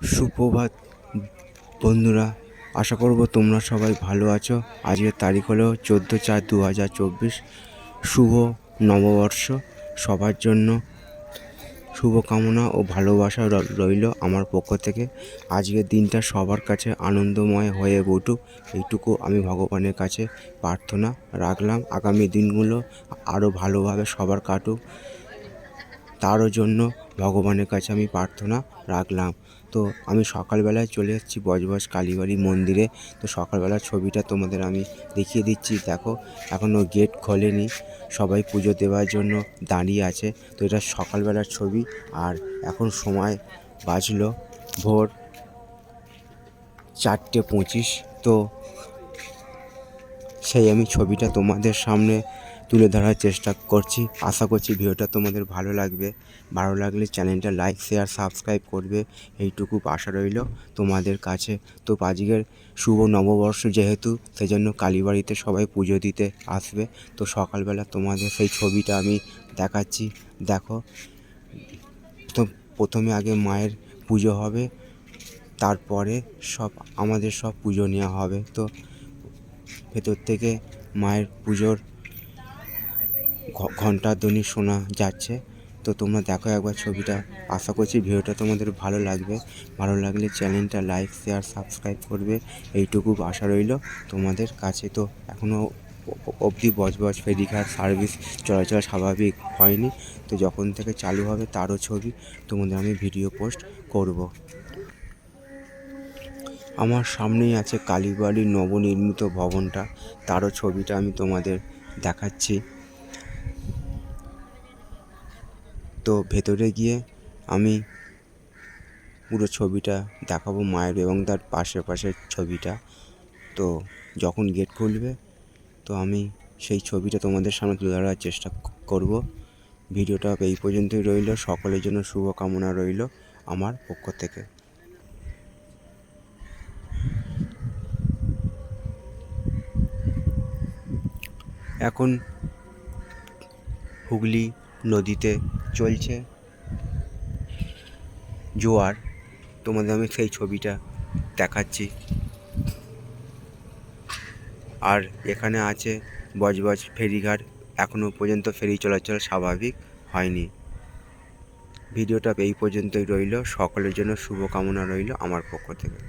সুপ্রভাত, বন্ধুরা। আশা করব তোমরা সবাই ভালো আছো। আজকের তারিখ হলো চোদ্দ চার দু হাজার চব্বিশ। শুভ নববর্ষ। সবার জন্য শুভকামনা ও ভালোবাসা রইল আমার পক্ষ থেকে। আজকের দিনটা সবার কাছে আনন্দময় হয়ে উঠুক। এইটুকু আমি ভগবানের কাছে প্রার্থনা রাখলাম। আগামী দিনগুলো আরও ভালোভাবে সবার কাটুক। তারও জন্য ভগবানের কাছে আমি প্রার্থনা রাখলাম। তো আমি সকালবেলায় চলে এসেছি বজবজ কালীবাড়ি মন্দিরে। তো সকালবেলার ছবিটা তোমাদের আমি দেখিয়ে দিচ্ছি। দেখো এখনও গেট খোলেনি। সবাই পুজো দেওয়ার জন্য দাঁড়িয়ে আছে। তো এটা সকালবেলার ছবি। আর এখন সময় বাজলো ভোর চারটে পঁচিশ। তো সেই আমি ছবিটা তোমাদের সামনে তুলে ধরার চেষ্টা করছি। আশা করছি ভিডিওটা তোমাদের ভালো লাগবে। ভালো লাগলে চ্যানেলটা লাইক শেয়ার সাবস্ক্রাইব করবে। এইটুকু আশা রইল তোমাদের কাছে। তো আজকের শুভ নববর্ষ যেহেতু, সেজন্য কালীবাড়িতে সবাই পুজো দিতে আসবে। তো সকালবেলা তোমাদের সেই ছবিটা আমি দেখাচ্ছি। দেখো, তো প্রথমে আগে মায়ের পুজো হবে, তারপরে সব, আমাদের সব পুজো নেওয়া হবে। তো ভেতর থেকে মায়ের পুজোর ঘ- ঘণ্টার ধ্বনি শোনা যাচ্ছে। তো তোমরা দেখো একবার ছবিটা। আশা করছি ভিডিওটা তোমাদের ভালো লাগবে। ভালো লাগলে চ্যানেলটা লাইক, শেয়ার, সাবস্ক্রাইব করবে। এইটুকু আশা রইল তোমাদের কাছে। তো এখনও অবধি বজবজ ফেরিঘাট সার্ভিস চলাচল স্বাভাবিক হয়নি। তো যখন থেকে চালু হবে তারও ছবি তোমাদের আমি ভিডিও পোস্ট করব। আমার সামনেই আছে কালীবাড়ির নবনির্মিত ভবনটা। তারও ছবিটা আমি তোমাদের দেখাচ্ছি। তো ভেতরে গিয়ে আমি পুরো ছবিটা দেখাবো মায়ের এবং তার পাশে পাশের ছবিটা। তো যখন গেট খুলবে, তো আমি সেই ছবিটা তোমাদের সামনে তুলে ধরার চেষ্টা করব। ভিডিওটা এই পর্যন্তই রইল। সকলের জন্য শুভকামনা রইল আমার পক্ষ থেকে। এখন হুগলি নদীতে চলছে। জোয়ার, তোমাদের আমি সেই ছবিটা দেখাচ্ছি। আর এখানে আছে বজবজ ফেরিঘাট এখনও পর্যন্ত ফেরি চলাচল স্বাভাবিক হয়নি। ভিডিওটা এই পর্যন্তই রইল। সকলের জন্য শুভকামনা রইল আমার পক্ষ থেকে।